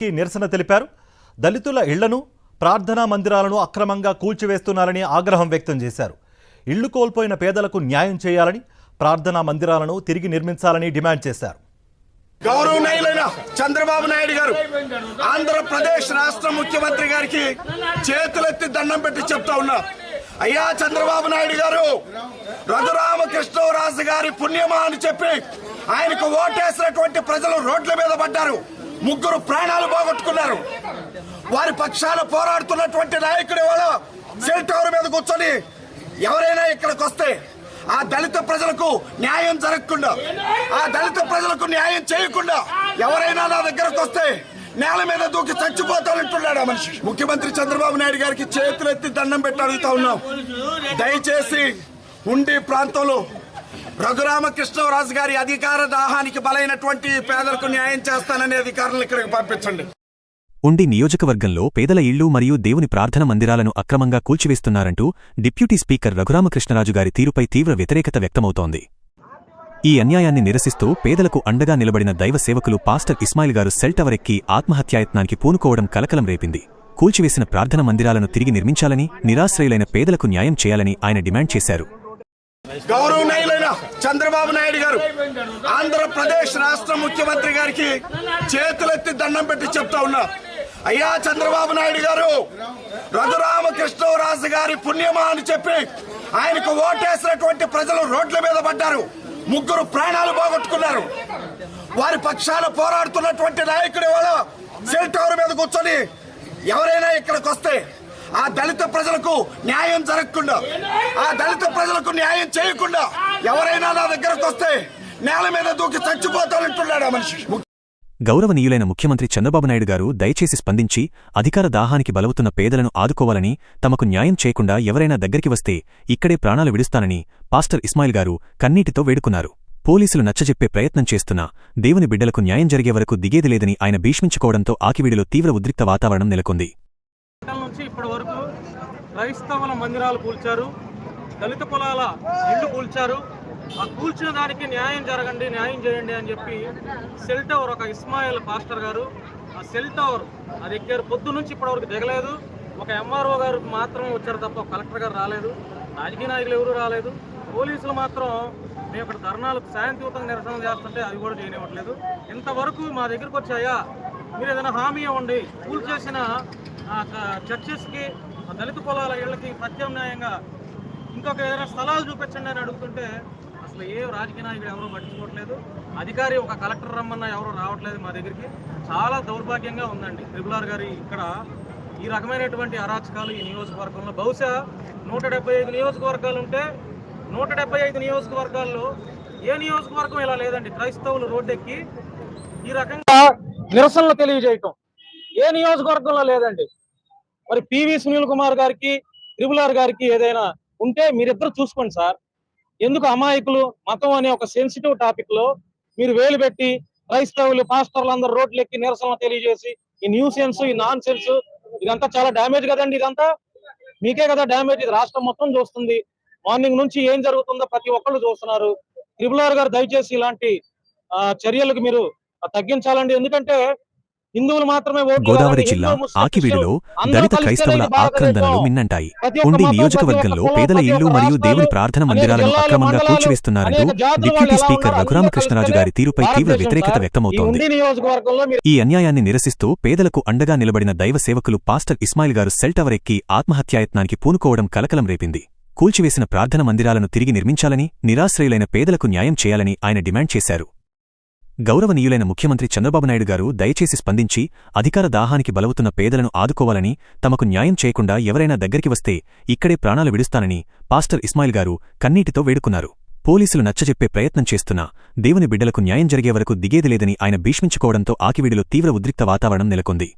కి నిరసన తెలిపారు. దళితుల ఇళ్ళను ప్రార్థనా మందిరాలను అక్రమంగా కూల్చివేస్తున్నారని ఆగ్రహం వ్యక్తం చేశారు. ఇళ్ళు కోల్పోయిన పేదలకు న్యాయం చేయాలని ప్రార్థనా మందిరాలను తిరిగి నిర్మించాలని డిమాండ్ చేశారు. గౌరవనీయులైన చంద్రబాబు నాయుడు గారు ఆంధ్రప్రదేశ్ రాష్ట్ర ముఖ్యమంత్రి గారికి చేతులెత్తి దండం పెట్టి చెప్తా ఉన్నా. అయ్యా చంద్రబాబు నాయుడు గారు రఘురామకృష్ణరాజు గారి పుణ్యమా అని చెప్పి ఆయనకు ఓటేసినటువంటి ప్రజలు రోడ్ల మీద పడ్డారు. ముగ్గురు ప్రాణాలు పోగొట్టుకున్నారు. వారి పక్షాన పోరాడుతున్నటువంటి నాయకుడు వాళ్ళ సెల్ టవర్ మీద కూర్చొని ఎవరైనా ఇక్కడికి వస్తే ఆ దళిత ప్రజలకు న్యాయం జరగకుండా ఆ దళిత ప్రజలకు న్యాయం చేయకుండా ఎవరైనా నా దగ్గరకు వస్తే నేల మీద దూకి చచ్చిపోతానంటున్నాడు ఆ మనిషి. ముఖ్యమంత్రి చంద్రబాబు నాయుడు గారికి చేతులెత్తి దండం పెట్టి అడుగుతా ఉన్నాం. దయచేసి ఉండి ప్రాంతంలో రఘురామకృష్ణరాజు గారి అధికార దాహానికి బలైనటువంటి పేదలకు న్యాయం చేస్తాననే అధికారులను ఇక్కడికి పంపించండి. ఉండి నియోజకవర్గంలో పేదల ఇళ్ళు మరియు దేవుని ప్రార్థన మందిరాలను అక్రమంగా కూల్చివేస్తున్నారంటూ డిప్యూటీ స్పీకర్ రఘురామకృష్ణరాజు గారి తీరుపై తీవ్ర వ్యతిరేకత వ్యక్తమవుతోంది. ఈ అన్యాయాన్ని నిరసిస్తూ పేదలకు అండగా నిలబడిన దైవ సేవకులు పాస్టర్ ఇస్మాయిల్ గారు సెల్ టవర్ ఆత్మహత్యాయత్నానికి పూనుకోవడం కలకలం రేపింది. కూల్చివేసిన ప్రార్థన మందిరాలను తిరిగి నిర్మించాలని నిరాశ్రయులైన పేదలకు న్యాయం చేయాలని ఆయన డిమాండ్ చేశారు. గౌరవనీయులైన చంద్రబాబు నాయుడు గారు ఆంధ్రప్రదేశ్ రాష్ట్ర ముఖ్యమంత్రి గారికి చేతులెత్తి దండం పెట్టి చెప్తా ఉన్నా. అయ్యా చంద్రబాబు నాయుడు గారు రఘురామకృష్ణరాజు గారి పుణ్యమా అని చెప్పి ఆయనకు ఓటేసినటువంటి ప్రజలు రోడ్ల మీద పడ్డారు. ముగ్గురు ప్రాణాలు పోగొట్టుకున్నారు. వారి పక్షాన పోరాడుతున్నటువంటి నాయకుడు ఎవరో? సెల్ టవర్ మీద కూర్చొని ఎవరైనా ఇక్కడికి వస్తే ఆ దళిత ప్రజలకు న్యాయం జరగకుండా ఆ దళిత ప్రజలకు న్యాయం చేయకుండా ఎవరైనా నా దగ్గరకు వస్తే నేల మీద దూకి చచ్చిపోతానంటున్నాడు ఆ మనిషి. గౌరవనీయులైన ముఖ్యమంత్రి చంద్రబాబు నాయుడు గారు దయచేసి స్పందించి అధికార దాహానికి బలవుతున్న పేదలను ఆదుకోవాలని తమకు న్యాయం చేయకుండా ఎవరైనా దగ్గరికి వస్తే ఇక్కడే ప్రాణాలు విడుస్తానని పాస్టర్ ఇస్మాయిల్ గారు కన్నీటితో వేడుకున్నారు. పోలీసులు నచ్చజెప్పే ప్రయత్నం చేస్తున్నా దేవుని బిడ్డలకు న్యాయం జరిగే వరకు దిగేది లేదని ఆయన భీష్మించుకోవడంతో ఆకివీడిలో తీవ్ర ఉద్రిక్త వాతావరణం నెలకొంది గంటల నుంచి ఇప్పటి వరకు క్రైస్తవుల మందిరాలు కూల్చారు దళిత కులాల ఇళ్ళు కూల్చారు. ఆ కూల్చిన దానికి న్యాయం జరగండి న్యాయం చేయండి అని చెప్పి సెల్ టవర్ ఒక ఇస్మాయిల్ పాస్టర్ గారు ఆ సెల్ టవర్ అది ఎక్కారు. పొద్దు నుంచి ఇప్పటి వరకు దిగలేదు. ఒక ఎంఆర్ఓ గారు మాత్రమే వచ్చారు తప్ప కలెక్టర్ గారు రాలేదు. రాజకీయ నాయకులు ఎవరూ రాలేదు. పోలీసులు మాత్రం మేము ఇక్కడ ధర్నాలు శాంతియుతంగా నిరసన చేస్తుంటే అది కూడా చేయనివ్వట్లేదు. ఇంతవరకు మా దగ్గరకు వచ్చాయా? మీరు ఏదైనా హామీ ఇవ్వండి. కూల్ చేసిన ఆ చర్చెస్కి దళిత కులాల ఇళ్ళకి ప్రత్యామ్నాయంగా ఇంకొక ఏదైనా స్థలాలు చూపించండి అని అడుగుతుంటే అసలు ఏ రాజకీయ నాయకుడు ఎవరో పట్టించుకోవట్లేదు. అధికారి ఒక కలెక్టర్ రమ్మన్నా ఎవరో రావట్లేదు మా దగ్గరికి. చాలా దౌర్భాగ్యంగా ఉందండి. త్రిపులార్ గారి ఇక్కడ ఈ రకమైనటువంటి అరాచకాలు ఈ నియోజకవర్గంలో. బహుశా నూట డెబ్బై ఐదు నియోజకవర్గాలు ఉంటే నూట డెబ్బై ఐదు నియోజకవర్గాల్లో ఏ నియోజకవర్గం ఇలా లేదండి. క్రైస్తవులు రోడ్డెక్కి ఈ రకంగా నిరసనలు తెలియజేయటం. ఏ నియోజకవర్గంలో లేదండి. మరి పివి సునీల్ కుమార్ గారికి త్రిపులార్ గారికి ఏదైనా ఉంటే మీరిద్దరు చూసుకోండి సార్. ఎందుకు అమాయకులు మతం అనే ఒక సెన్సిటివ్ టాపిక్లో మీరు వేలు పెట్టి క్రైస్తవులు పాస్టర్లు అందరూ రోడ్లు ఎక్కి నిరసన తెలియజేసి ఈ న్యూ సెన్స్ ఈ నాన్ సెన్స్ ఇదంతా చాలా డ్యామేజ్ కదండి ఇదంతా? మీకే కదా డ్యామేజ్ ఇది రాష్ట్రం మొత్తం చూస్తుంది. మార్నింగ్ నుంచి ఏం జరుగుతుందో ప్రతి ఒక్కళ్ళు చూస్తున్నారు. త్రిపులార్ గారు దయచేసి ఇలాంటి ఆ, చర్యలకు మీరు తగ్గించాలండి. ఎందుకంటే గోదావరి జిల్లా ఆకివీడులో దళిత క్రైస్తవుల. ఆక్రందనలు మిన్నంటాయి. ఉండి నియోజకవర్గంలో పేదల ఇళ్ళు మరియు దేవుని ప్రార్థన మందిరాలను అక్రమంగా కూల్చివేస్తున్నారంటూ డిప్యూటీ స్పీకర్ రఘురామకృష్ణరాజు గారి తీరుపై తీవ్ర వ్యతిరేకత వ్యక్తమవుతోంది. ఈ అన్యాయాన్ని నిరసిస్తూ పేదలకు అండగా నిలబడిన దైవ సేవకులు పాస్టర్ ఇస్మాయిల్ గారు సెల్ టవర్ ఎక్కి ఆత్మహత్యాయత్నానికి పూనుకోవడం కలకలం రేపింది. కూల్చివేసిన ప్రార్థన మందిరాలను తిరిగి నిర్మించాలని నిరాశ్రయులైన పేదలకు న్యాయం చేయాలని ఆయన డిమాండ్ చేశారు. గౌరవనీయులైన ముఖ్యమంత్రి చంద్రబాబు నాయుడు గారు దయచేసి స్పందించి అధికార దాహానికి బలవుతున్న పేదలను ఆదుకోవాలని తమకు న్యాయం చేయకుండా ఎవరైనా దగ్గరికి వస్తే ఇక్కడే ప్రాణాలు విడుస్తానని పాస్టర్ ఇస్మాయిల్ గారు కన్నీటితో వేడుకున్నారు. పోలీసులు నచ్చజెప్పే ప్రయత్నం చేస్తున్నా దేవుని బిడ్డలకు న్యాయం జరిగే వరకు దిగేది లేదని ఆయన భీష్మించుకోవడంతో ఆకివీడిలో తీవ్ర ఉద్రిక్త వాతావరణం నెలకొంది.